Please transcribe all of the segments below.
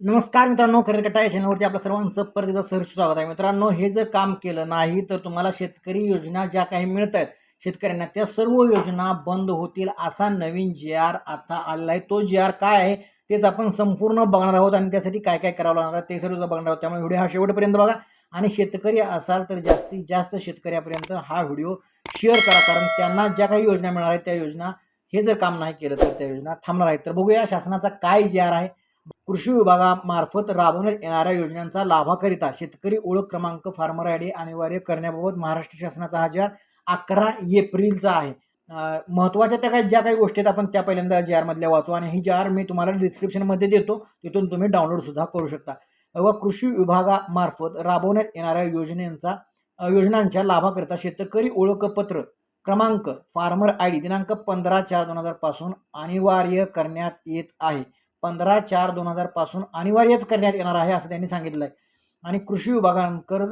नमस्कार मित्रांनो खरेकट्टा या चॅनलवरती आपल्या सर्वांचं परत एकदा सहर्ष स्वागत आहे. मित्रांनो हे जर काम केलं नाही तर तुम्हाला शेतकरी योजना ज्या काही मिळत आहेत शेतकऱ्यांना त्या सर्व योजना बंद होतील असा नवीन जी आर आता आलेला आहे. तो जी आर काय आहे तेच आपण संपूर्ण बघणार आहोत आणि त्यासाठी काय काय करावं लागणार आहे ते सर्व बघणार आहोत. त्यामुळे व्हिडिओ हा शेवटपर्यंत बघा आणि शेतकरी असाल तर जास्तीत जास्त शेतकऱ्यापर्यंत हा व्हिडिओ शेअर करा. कारण त्यांना ज्या काही योजना मिळणार आहेत त्या योजना हे जर काम नाही केलं तर त्या योजना थांबणार आहेत. तर बघूया शासनाचा काय जी आर आहे कृषी विभागामार्फत राबवण्यात येणाऱ्या योजनांचा लाभाकरिता शेतकरी ओळख क्रमांक फार्मर आय डी अनिवार्य करण्याबाबत महाराष्ट्र शासनाचा हा जार अकरा एप्रिलचा आहे. महत्त्वाच्या त्या काही ज्या काही गोष्टी आहेत आपण त्या पहिल्यांदा जी आरमधल्या वाचू आणि ही जार मी तुम्हाला डिस्क्रिप्शनमध्ये देतो तिथून तुम्ही डाउनलोडसुद्धा करू शकता. व कृषी विभागामार्फत राबवण्यात येणाऱ्या योजनेचा योजनांच्या लाभाकरिता शेतकरी ओळखपत्र क्रमांक फार्मर आय डी दिनांक पंधरा चार दोन हजारपासून अनिवार्य करण्यात येत आहे. पंधरा चार दोन हजारपासून अनिवार्यच करण्यात येणार आहे असं त्यांनी सांगितलं आहे आणि कृषी विभागांकर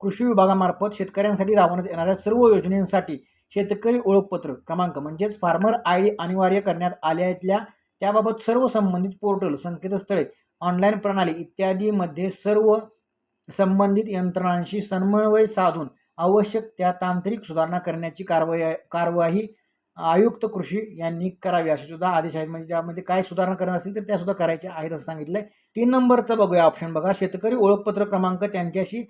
कृषी विभागामार्फत शेतकऱ्यांसाठी राबवण्यात येणाऱ्या सर्व योजनेसाठी शेतकरी ओळखपत्र क्रमांक म्हणजेच फार्मर आय डी अनिवार्य करण्यात आल्यातल्या त्याबाबत सर्व संबंधित पोर्टल संकेतस्थळे ऑनलाईन प्रणाली इत्यादीमध्ये सर्व संबंधित यंत्रणांशी समन्वय साधून आवश्यक त्या तांत्रिक सुधारणा करण्याची कारवाई कारवाई आयुक्त कृषी यांनी करावी असे सुद्धा आदेश आहेत. म्हणजे ज्यामध्ये काय सुधारणा करणार असतील तर त्या सुद्धा करायच्या आहेत असं सांगितलं आहे तीन नंबरचं बघूया ऑप्शन बघा. शेतकरी ओळखपत्र क्रमांक त्यांच्याशी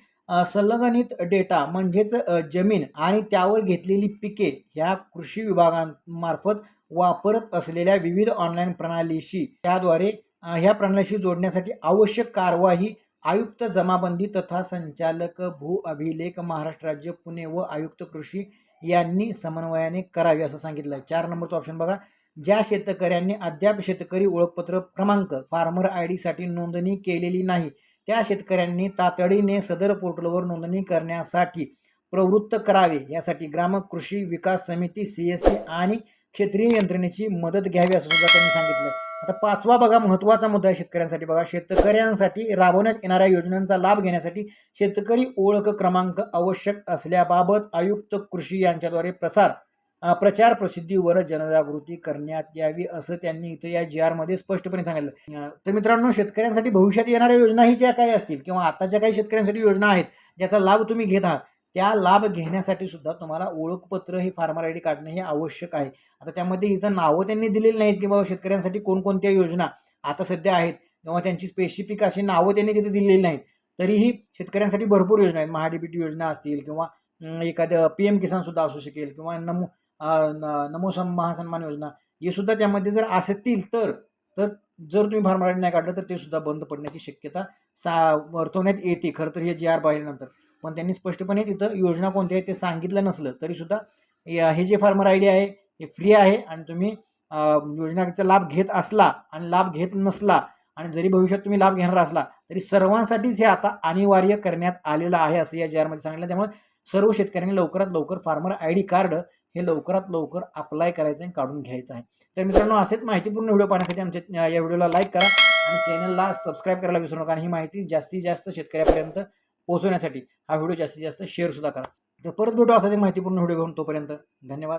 संलग्नित डेटा म्हणजेच जमीन आणि त्यावर घेतलेली पिके ह्या कृषी विभागांमार्फत वापरत असलेल्या विविध ऑनलाईन प्रणालीशी त्याद्वारे ह्या प्रणालीशी जोडण्यासाठी आवश्यक कारवाई आयुक्त जमाबंदी तथा संचालक भू अभिलेख महाराष्ट्र राज्य पुणे व आयुक्त कृषी यांनी समन्वयाने करावी असं सांगितलं. आहे चार नंबरचं ऑप्शन बघा. ज्या शेतकऱ्यांनी अद्याप शेतकरी ओळखपत्र क्रमांक फार्मर आय डीसाठी नोंदणी केलेली नाही त्या शेतकऱ्यांनी तातडीने सदर पोर्टलवर नोंदणी करण्यासाठी प्रवृत्त करावे. यासाठी ग्राम कृषी विकास समिती सी एस सी आणि क्षेत्रीय यंत्रणेची मदत घ्यावी असं सुद्धा त्यांनी सांगितलं. आता पाचवा बघा महत्त्वाचा मुद्दा आहे शेतकऱ्यांसाठी. बघा शेतकऱ्यांसाठी राबवण्यात येणाऱ्या योजनांचा लाभ घेण्यासाठी शेतकरी ओळख क्रमांक आवश्यक असल्याबाबत आयुक्त कृषी यांच्याद्वारे प्रसार प्रचार प्रसिद्धीवर जनजागृती करण्यात यावी असं त्यांनी इथं या जी आरमध्ये स्पष्टपणे सांगितलं. तर मित्रांनो शेतकऱ्यांसाठी भविष्यात येणाऱ्या योजनाही ज्या काही असतील किंवा आता ज्या काही शेतकऱ्यांसाठी योजना आहेत ज्याचा लाभ तुम्ही घेत आहात त्या लाभ घेण्यासाठी सुद्धा तुम्हाला ओळखपत्र हे फार्मर आय डी काढणं हे आवश्यक आहे. आता त्यामध्ये इथं नावं त्यांनी दिलेली नाहीत की बाबा शेतकऱ्यांसाठी कोणकोणत्या योजना आता सध्या आहेत किंवा त्यांची स्पेसिफिक अशी नावं त्यांनी तिथे दिलेली नाहीत. तरीही शेतकऱ्यांसाठी भरपूर योजना आहेत. महाडीबीटी योजना असतील किंवा एखाद्या एखादं पी एम किसानसुद्धा असू शकेल किंवा नमो न- नमो सम महासन्मान योजना हे सुद्धा त्यामध्ये जर असतील तर तर जर तुम्ही फार्मर आय डी नाही काढलं तर ते सुद्धा बंद पडण्याची शक्यता सा वर्तवण्यात येते. खरं तर हे जी आर पाहिल्यानंतर. पण त्यांनी स्पष्टपणे तिथं योजना कोणत्या आहेत ते सांगितलं नसलं तरीसुद्धा या- हे जे फार्मर आय डी आहे हे फ्री आहे आणि तुम्ही योजनाचा लाभ घेत असला आणि लाभ घेत नसला आणि जरी भविष्यात तुम्ही लाभ घेणार असला तरी सर्वांसाठीच हे आता अनिवार्य करण्यात आलेलं आहे असं या जी सांगितलं. त्यामुळे सर्व शेतकऱ्यांनी लवकरात लवकर फार्मर आय डी कार्ड हे लवकरात लवकर अप्लाय करायचं आणि काढून घ्यायचं आहे. तर मित्रांनो असेच माहितीपूर्ण व्हिडिओ पाहण्यासाठी आमच्या या व्हिडिओला लाईक करा आणि चॅनलला सबस्क्राईब करायला विसरू नका. आणि ही माहिती जास्तीत जास्त शेतकऱ्यापर्यंत पोहोचवण्यासाठी हा व्हिडिओ जास्तीत जास्त शेअरसुद्धा करा. तर परत भेटू असाच एक माहितीपूर्ण व्हिडिओ घेऊन तोपर्यंत धन्यवाद.